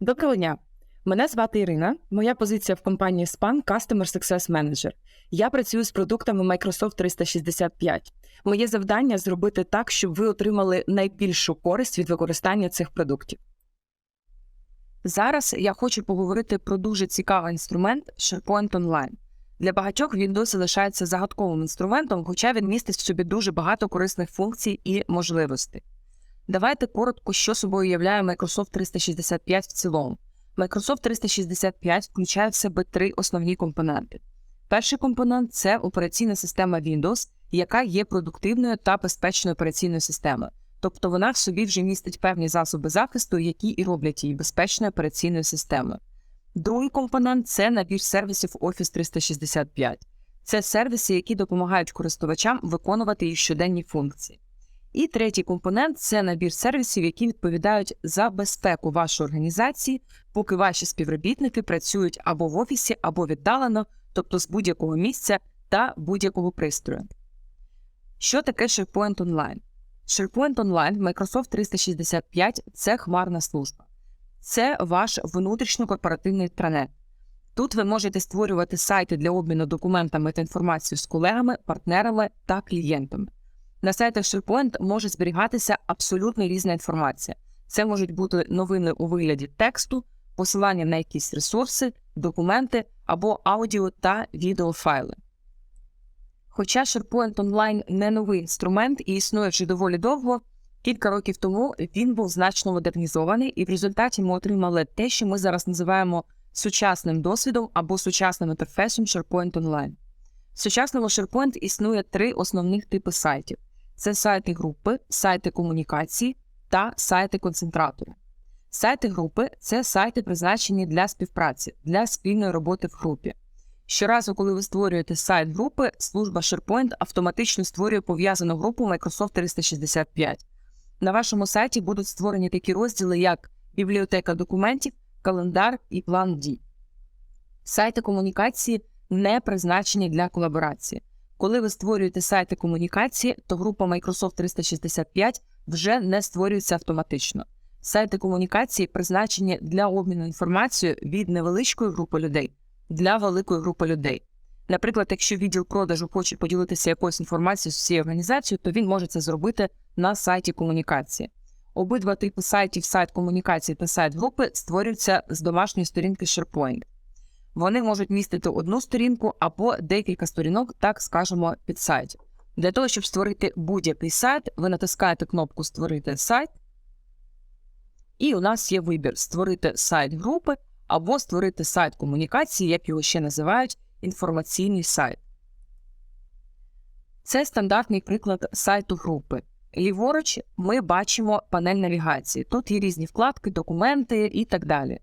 Доброго дня! Мене звати Ірина. Моя позиція в компанії SPAN – Customer Success Manager. Я працюю з продуктами Microsoft 365. Моє завдання зробити так, щоб ви отримали найбільшу користь від використання цих продуктів. Зараз я хочу поговорити про дуже цікавий інструмент SharePoint Online. Для багатьох він досі лишається загадковим інструментом, хоча він містить в собі дуже багато корисних функцій і можливостей. Давайте коротко, що собою являє Microsoft 365 в цілому. Microsoft 365 включає в себе три основні компоненти. Перший компонент це операційна система Windows, яка є продуктивною та безпечною операційною системою. Тобто вона в собі вже містить певні засоби захисту, які і роблять її безпечною операційною системою. Другий компонент це набір сервісів Office 365. Це сервіси, які допомагають користувачам виконувати їх щоденні функції. І третій компонент це набір сервісів, які відповідають за безпеку вашої організації, поки ваші співробітники працюють або в офісі, або віддалено, тобто з будь-якого місця та будь-якого пристрою. Що таке SharePoint Online? SharePoint Online в Microsoft 365 це хмарна служба. Це ваш внутрішньокорпоративний інтранет. Тут ви можете створювати сайти для обміну документами та інформацією з колегами, партнерами та клієнтами. На сайтах SharePoint може зберігатися абсолютно різна інформація. Це можуть бути новини у вигляді тексту, посилання на якісь ресурси, документи або аудіо та відеофайли. Хоча SharePoint Online не новий інструмент і існує вже доволі довго, кілька років тому він був значно модернізований, і в результаті ми отримали те, що ми зараз називаємо сучасним досвідом або сучасним інтерфейсом SharePoint Online. В сучасному SharePoint існує три основних типи сайтів: це сайти групи, сайти комунікації та сайти концентратори. Сайти групи це сайти, призначені для співпраці, для спільної роботи в групі. Щоразу, коли ви створюєте сайт групи, служба SharePoint автоматично створює пов'язану групу Microsoft 365. На вашому сайті будуть створені такі розділи, як бібліотека документів, календар і план дій. Сайти комунікації не призначені для колаборації. Коли ви створюєте сайти комунікації, то група Microsoft 365 вже не створюється автоматично. Сайти комунікації призначені для обміну інформацією від невеличкої групи людей для великої групи людей. Наприклад, якщо відділ продажу хоче поділитися якоюсь інформацією з всією організацією, то він може це зробити на сайті комунікації. Обидва типи сайтів, сайт комунікації та сайт групи створюються з домашньої сторінки SharePoint. Вони можуть містити одну сторінку або декілька сторінок, так скажемо, під сайтів. Для того, щоб створити будь-який сайт, ви натискаєте кнопку Створити сайт, і у нас є вибір: створити сайт групи або створити сайт комунікації, як його ще називають, інформаційний сайт. Це стандартний приклад сайту групи. Ліворуч ми бачимо панель навігації. Тут є різні вкладки, документи і так далі.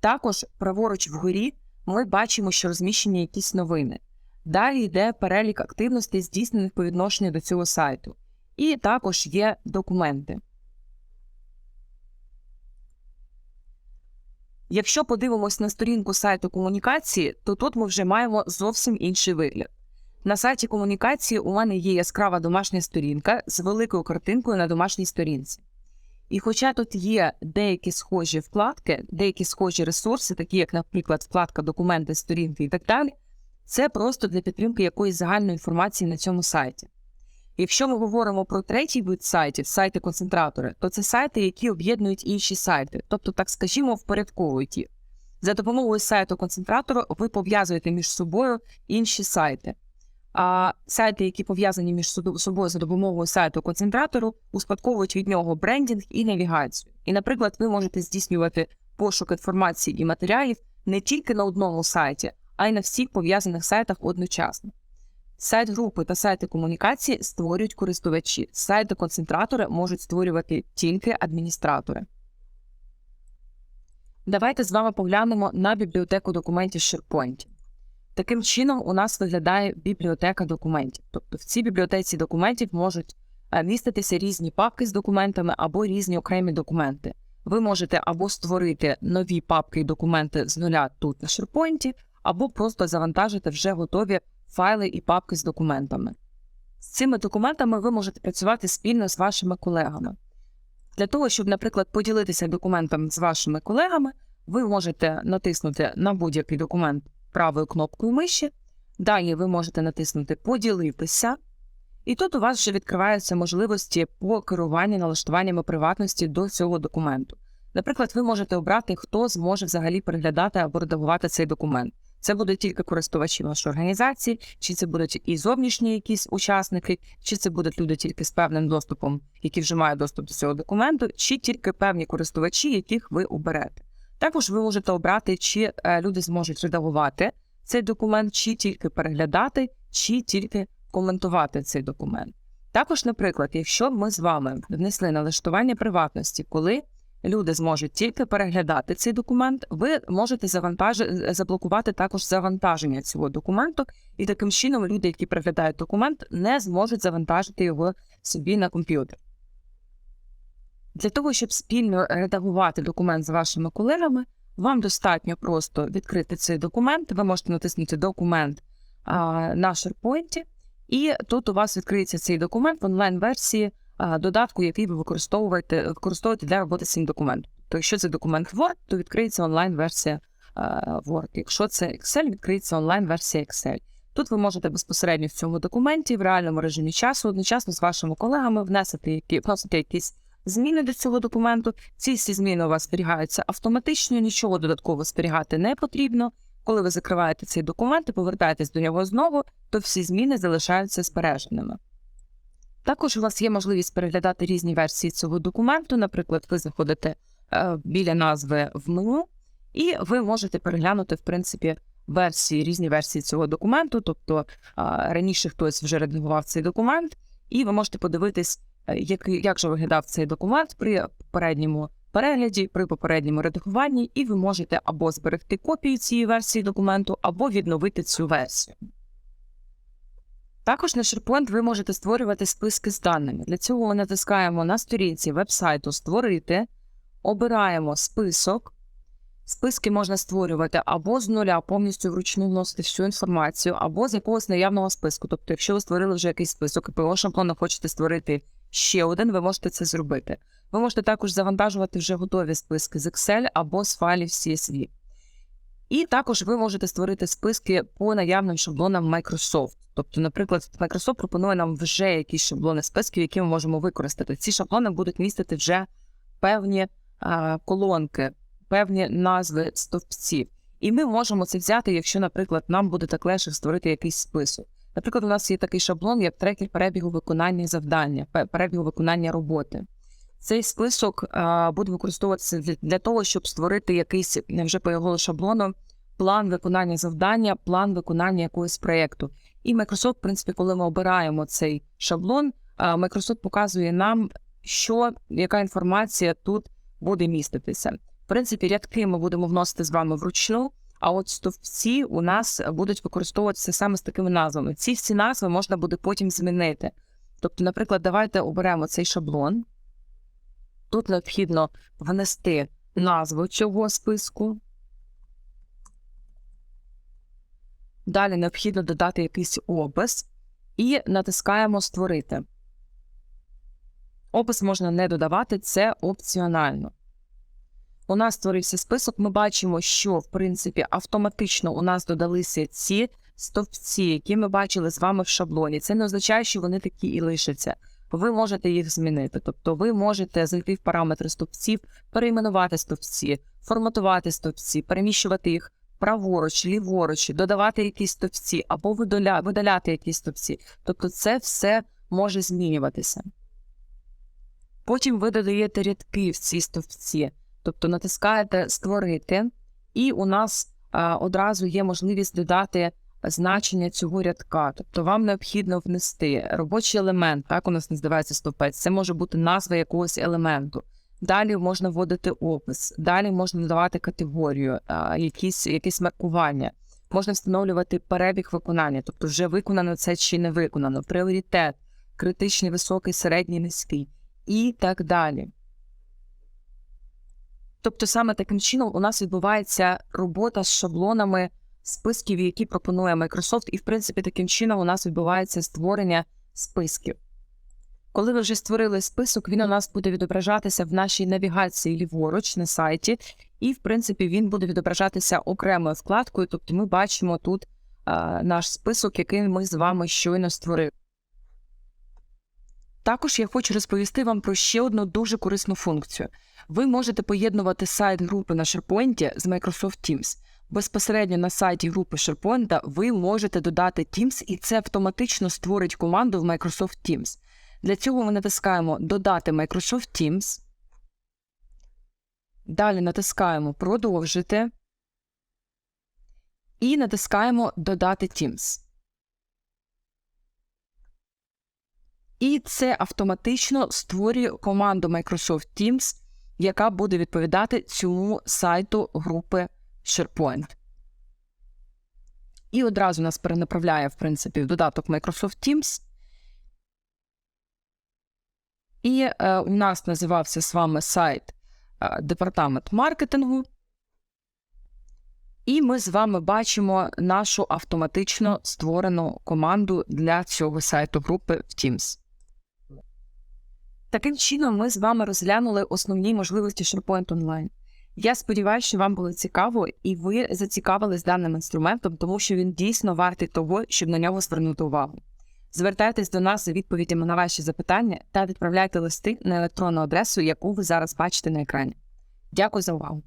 Також праворуч вгорі ми бачимо, що розміщені якісь новини. Далі йде перелік активностей, здійснених по відношенню до цього сайту. І також є документи. Якщо подивимось на сторінку сайту комунікації, то тут ми вже маємо зовсім інший вигляд. На сайті комунікації у мене є яскрава домашня сторінка з великою картинкою на домашній сторінці. І хоча тут є деякі схожі вкладки, деякі схожі ресурси, такі як, наприклад, вкладка документи, сторінки і так далі, це просто для підтримки якоїсь загальної інформації на цьому сайті. Якщо ми говоримо про третій вид сайтів, сайти-концентратори, то це сайти, які об'єднують інші сайти, тобто, так скажімо, впорядковують їх. За допомогою сайту концентратору ви пов'язуєте між собою інші сайти. А сайти, які пов'язані між собою за допомогою сайту концентратору, успадковують від нього брендінг і навігацію. І, наприклад, ви можете здійснювати пошук інформації і матеріалів не тільки на одному сайті, а й на всіх пов'язаних сайтах одночасно. Сайт групи та сайти комунікації створюють користувачі. Сайти концентратори можуть створювати тільки адміністратори. Давайте з вами поглянемо на бібліотеку документів SharePoint. Таким чином, у нас виглядає бібліотека документів. Тобто в цій бібліотеці документів можуть е, міститися різні папки з документами або різні окремі документи. Ви можете або створити нові папки і документи з нуля тут на SharePoint, або просто завантажити вже готові файли і папки з документами. З цими документами ви можете працювати спільно з вашими колегами. Для того, щоб, наприклад, поділитися документом з вашими колегами, ви можете натиснути на будь-який документ правою кнопкою миші. Далі ви можете натиснути Поділитися, і тут у вас вже відкриваються можливості по керуванню налаштуваннями приватності до цього документу. Наприклад, ви можете обрати, хто зможе взагалі переглядати або редагувати цей документ. Це будуть тільки користувачі вашої організації, чи це будуть і зовнішні якісь учасники, чи це будуть люди тільки з певним доступом, які вже мають доступ до цього документу, чи тільки певні користувачі, яких ви оберете. Також ви можете обрати, чи е, люди зможуть редагувати цей документ, чи тільки переглядати, чи тільки коментувати цей документ. Також, наприклад, якщо ми з вами внесли налаштування приватності, коли люди зможуть тільки переглядати цей документ, ви можете завантажити заблокувати також завантаження цього документу, і таким чином люди, які переглядають документ, не зможуть завантажити його собі на комп'ютер. Для того, щоб спільно редагувати документ з вашими колегами, вам достатньо просто відкрити цей документ. Ви можете натиснути документ на SharePoint, і тут у вас відкриється цей документ в онлайн-версії додатку, який ви використовуєте, використовуєте для роботи з цим документом. То якщо це документ Word, то відкриється онлайн-версія Word. Якщо це Excel, відкриється онлайн-версія Excel. Тут ви можете безпосередньо в цьому документі в реальному режимі часу одночасно з вашими колегами внесити які вносити якісь зміни до цього документу. Ці всі зміни у вас зберігаються автоматично, нічого додатково зберігати не потрібно. Коли ви закриваєте цей документ і повертаєтесь до нього знову, то всі зміни залишаються збереженими. Також у вас є можливість переглядати різні версії цього документу. Наприклад, ви заходите е, біля назви в меню, і ви можете переглянути, в принципі, версії, різні версії цього документу. Тобто раніше хтось вже редагував цей документ, і ви можете подивитись, як, як же виглядав цей документ при попередньому перегляді, при попередньому редагуванні, і ви можете або зберегти копію цієї версії документу, або відновити цю версію. Також на SharePoint ви можете створювати списки з даними. Для цього натискаємо на сторінці вебсайту Створити, обираємо список. Списки можна створювати або з нуля, повністю вручну вносити всю інформацію, або з якогось наявного списку. Тобто, якщо ви створили вже якийсь список і по шаблону хочете створити ще один, ви можете це зробити. Ви можете також завантажувати вже готові списки з Excel або з файлів CSV. І також ви можете створити списки по наявним шаблонам Microsoft. Тобто, наприклад, Microsoft пропонує нам вже якісь шаблони списків, які ми можемо використати. Ці шаблони будуть містити вже певні а, колонки, певні назви стовпців. І ми можемо це взяти, якщо, наприклад, нам буде так легше створити якийсь список. Наприклад, у нас є такий шаблон, як трекер перебігу виконання завдання, перебігу виконання роботи. Цей список буде використовуватися для, того, щоб створити якийсь вже по його шаблону план виконання завдання, план виконання якогось проєкту. І Microsoft, в принципі, коли ми обираємо цей шаблон, Microsoft показує нам, що яка інформація тут буде міститися. В принципі, рядки ми будемо вносити з вами вручну. А от стовпці у нас будуть використовуватися саме з такими назвами. Ці всі назви можна буде потім змінити. Тобто, наприклад, давайте оберемо цей шаблон. Тут необхідно внести назву цього списку. Далі необхідно додати якийсь опис і натискаємо Створити. Опис можна не додавати, це опціонально. У нас створився список. Ми бачимо, що, в принципі, автоматично у нас додалися ці стовпці, які ми бачили з вами в шаблоні. Це не означає, що вони такі і лишаться ви можете їх змінити. Тобто ви можете зайти в параметри стовпців, перейменувати стовпці, форматувати стовпці, переміщувати їх праворуч, ліворуч, додавати якісь стовпці або видаля, видаляти якісь стовпці. Тобто це все може змінюватися. Потім ви додаєте рядки в ці стовпці, тобто натискаєте Створити, і у нас одразу є можливість додати значення цього рядка. Тобто вам необхідно внести робочий елемент, так у нас називається стовпець, це може бути назва якогось елементу. Далі можна вводити опис, далі можна надавати категорію, якісь, якісь маркування. Можна встановлювати перебіг виконання, тобто вже виконано це чи не виконано, пріоритет, критичний, високий, середній, низький і так далі. Тобто, саме таким чином у нас відбувається робота з шаблонами списків, які пропонує Microsoft, і, в принципі, таким чином у нас відбувається створення списків. Коли ви вже створили список, він у нас буде відображатися в нашій навігації ліворуч на сайті, і, в принципі, він буде відображатися окремою вкладкою. Тобто ми бачимо тут е, наш список, який ми з вами щойно створили. Також я хочу розповісти вам про ще одну дуже корисну функцію. Ви можете поєднувати сайт групи на SharePoint з Microsoft Teams. Безпосередньо на сайті групи SharePoint ви можете додати Teams, і це автоматично створить команду в Microsoft Teams. Для цього ми натискаємо Додати Microsoft Teams. Далі натискаємо Продовжити. І натискаємо Додати Teams. І це автоматично створює команду Microsoft Teams, яка буде відповідати цьому сайту групи SharePoint. І одразу нас перенаправляє, в принципі, в додаток Microsoft Teams. І е, у нас називався з вами сайт е, Департамент маркетингу. І ми з вами бачимо нашу автоматично створену команду для цього сайту групи в Teams. Таким чином, ми з вами розглянули основні можливості SharePoint Online. Я сподіваюся, що вам було цікаво і ви зацікавились даним інструментом, тому що він дійсно вартий того, щоб на нього звернути увагу. Звертайтесь до нас за відповідями на ваші запитання та відправляйте листи на електронну адресу, яку ви зараз бачите на екрані. Дякую за увагу!